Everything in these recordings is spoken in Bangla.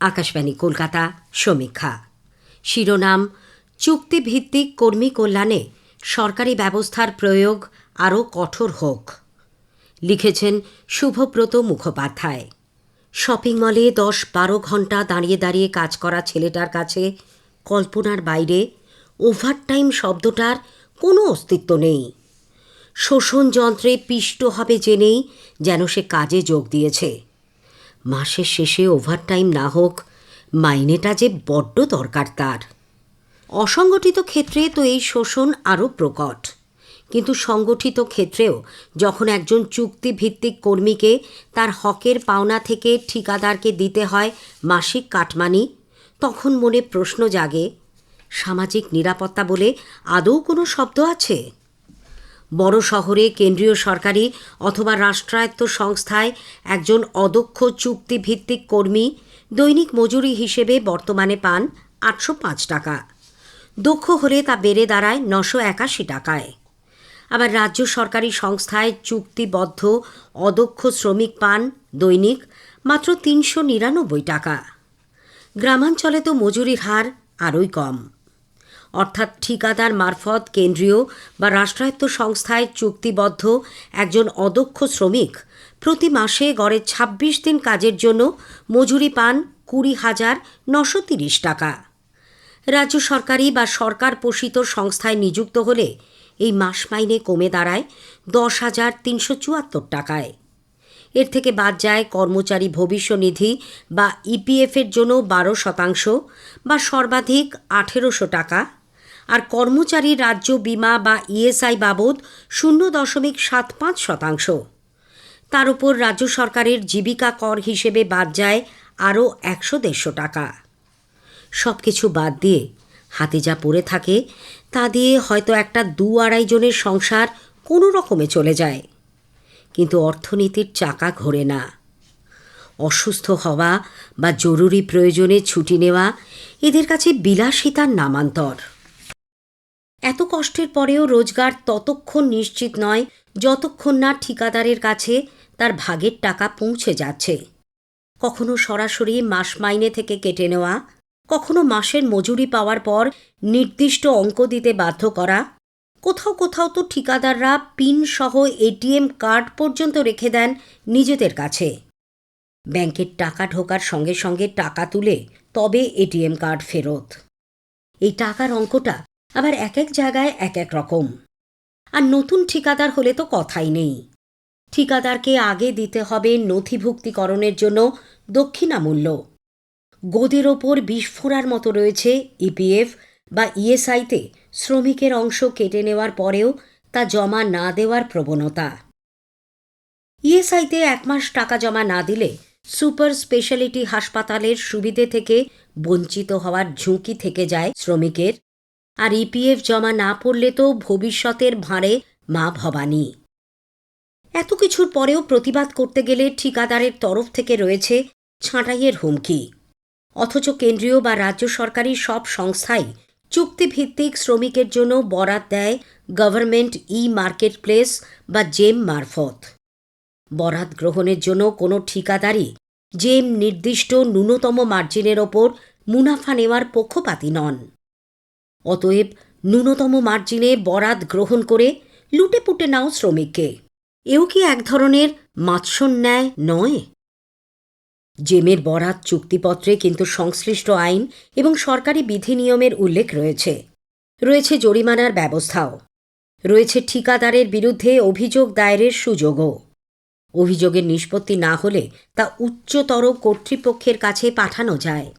আকাশবাণী, কলকাতা, সমীক্ষা। শিরোনাম, চুক্তিভিত্তিক কর্মী কল্যাণে সরকারি ব্যবস্থার প্রয়োগ আরও কঠোর হোক। লিখেছেন শুভব্রত মুখোপাধ্যায়। শপিং মলে দশ বারো ঘণ্টা দাঁড়িয়ে দাঁড়িয়ে কাজ করা ছেলেটার কাছে কল্পনার বাইরে ওভারটাইম শব্দটার কোনো অস্তিত্ব নেই। শোষণ যন্ত্রে পিষ্ট হবে জেনেই যেন সে কাজে যোগ দিয়েছে। মাসের শেষে ওভারটাইম না হোক, মাইনেটা যে বড্ড দরকার তার। অসংগঠিত ক্ষেত্রে তো এই শোষণ আরও প্রকট। কিন্তু সংগঠিত ক্ষেত্রেও যখন একজন চুক্তিভিত্তিক কর্মীকে তার হকের পাওনা থেকে ঠিকাদারকে দিতে হয় মাসিক কাটমানি, তখন মনে প্রশ্ন জাগে, সামাজিক নিরাপত্তা বলে আদৌ কোনো শব্দ আছে? বড় শহরে কেন্দ্রীয় সরকারি অথবা রাষ্ট্রায়ত্ত সংস্থায় একজন অদক্ষ চুক্তিভিত্তিক কর্মী দৈনিক মজুরি হিসেবে বর্তমানে পান আটশো পাঁচ টাকা। দক্ষ হলে তা বেড়ে দাঁড়ায় নশো একাশি টাকায়। আবার রাজ্য সরকারি সংস্থায় চুক্তিবদ্ধ অদক্ষ শ্রমিক পান দৈনিক মাত্র তিনশো নিরানব্বই টাকা। গ্রামাঞ্চলে তো মজুরির হার আরই কম। অর্থাৎ ঠিকাদার মারফত কেন্দ্রীয় বা রাষ্ট্রায়ত্ত সংস্থায় চুক্তিবদ্ধ একজন অদক্ষ শ্রমিক। প্রতি মাসে গড়ে ২৬ দিন কাজের জন্য মজুরি পান কুড়ি হাজার নশো তিরিশ টাকা। রাজ্য সরকারি বা সরকার পোষিত সংস্থায় নিযুক্ত হলে এই মাস মাইনে কমে দাঁড়ায় দশ হাজার তিনশো চুয়াত্তর টাকায়। এর থেকে বাদ যায় কর্মচারী ভবিষ্যনিধি বা ইপিএফের জন্য বারো শতাংশ বা সর্বাধিক আঠেরোশো টাকা আর কর্মচারী রাজ্য বিমা বা ইএসআই বাবদ শূন্য দশমিক সাত পাঁচ শতাংশ। তার উপর রাজ্য সরকারের জীবিকা কর হিসেবে বাদ যায় আরও একশো দেড়শো টাকা। সব কিছু বাদ দিয়ে হাতে যা পড়ে থাকে, তা দিয়ে হয়তো একটা দু আড়াই জনের সংসার কোনো রকমে চলে যায়। কিন্তু অর্থনীতির চাকা ঘোরে না। অসুস্থ হওয়া বা জরুরি প্রয়োজনে ছুটি নেওয়া এদের কাছে বিলাসিতার নামান্তর। এত কষ্টের পরেও রোজগার ততক্ষণ নিশ্চিত নয়, যতক্ষণ না ঠিকাদারের কাছে তার ভাগের টাকা পৌঁছে যাচ্ছে। কখনো সরাসরি মাস মাইনে থেকে কেটে নেওয়া, কখনো মাসের মজুরি পাওয়ার পর নির্দিষ্ট অঙ্ক দিতে বাধ্য করা, কোথাও কোথাও তো ঠিকাদাররা পিন সহ এটিএম কার্ড পর্যন্ত রেখে দেন নিজেদের কাছে। ব্যাংকের টাকা ঢোকার সঙ্গে সঙ্গে টাকা তুলে তবে এটিএম কার্ড ফেরত। এই টাকার অঙ্কটা আবার এক এক জায়গায় এক এক রকম। আর নতুন ঠিকাদার হলে তো কথাই নেই। ঠিকাদারকে আগে দিতে হবে নথিভুক্তিকরণের জন্য দক্ষিণামূল্য। গোদের ওপর বিস্ফোরার মতো রয়েছে ইপিএফ বা ইএসআইতে শ্রমিকের অংশ কেটে নেওয়ার পরেও তা জমা না দেওয়ার প্রবণতা। ইএসআইতে এক মাস টাকা জমা না দিলে সুপার স্পেশালিটি হাসপাতালের সুবিধে থেকে বঞ্চিত হওয়ার ঝুঁকি থেকে যায় শ্রমিকের। আর ইপিএফ জমা না পড়লে তো ভবিষ্যতের ভাঁড়ে মা ভবানী। এত কিছুর পরেও প্রতিবাদ করতে গেলে ঠিকাদারের তরফ থেকে রয়েছে ছাঁটাইয়ের হুমকি। অথচ কেন্দ্রীয় বা রাজ্য সরকারি সব সংস্থাই চুক্তিভিত্তিক শ্রমিকের জন্য বরাত দেয় গভর্নমেন্ট ই মার্কেট প্লেস বা জেম মারফত। বরাত গ্রহণের জন্য কোনো ঠিকাদারই জেম নির্দিষ্ট ন্যূনতম মার্জিনের ওপর মুনাফা নেওয়ার পক্ষপাতী নন। অতএব ন্যূনতম মার্জিনে বরাত গ্রহণ করে লুটে পুটে নাও শ্রমিককে। এও কি এক ধরনের মাৎসন্যায় নয়? জেমের বরাত চুক্তিপত্রে কিন্তু সংশ্লিষ্ট আইন এবং সরকারি বিধি নিয়মের উল্লেখ রয়েছে। রয়েছে জরিমানার ব্যবস্থাও। রয়েছে ঠিকাদারের বিরুদ্ধে অভিযোগ দায়েরের সুযোগও। অভিযোগের নিষ্পত্তি না হলে তা উচ্চতর কর্তৃপক্ষের কাছে পাঠানো যায়।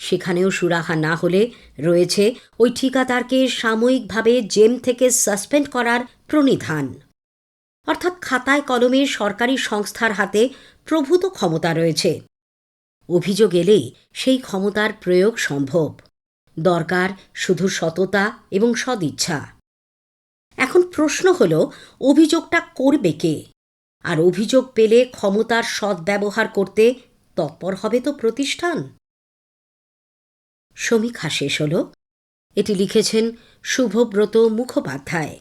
সেখানেও সুরাহা না হলে রয়েছে ওই ঠিকাদারকে সাময়িকভাবে জেম থেকে সাসপেন্ড করার প্রণিধান। অর্থাৎ খাতায় কলমে সরকারি সংস্থার হাতে প্রভূত ক্ষমতা রয়েছে। অভিযোগ এলেই সেই ক্ষমতার প্রয়োগ সম্ভব। দরকার শুধু সততা এবং সদিচ্ছা। এখন প্রশ্ন হল, অভিযোগটা করবে কে? আর অভিযোগ পেলে ক্ষমতার সদ্ব্যবহার করতে তৎপর হবে তো প্রতিষ্ঠান? সমীক্ষা শেষ হল। এটি লিখেছেন শুভব্রত মুখোপাধ্যায়।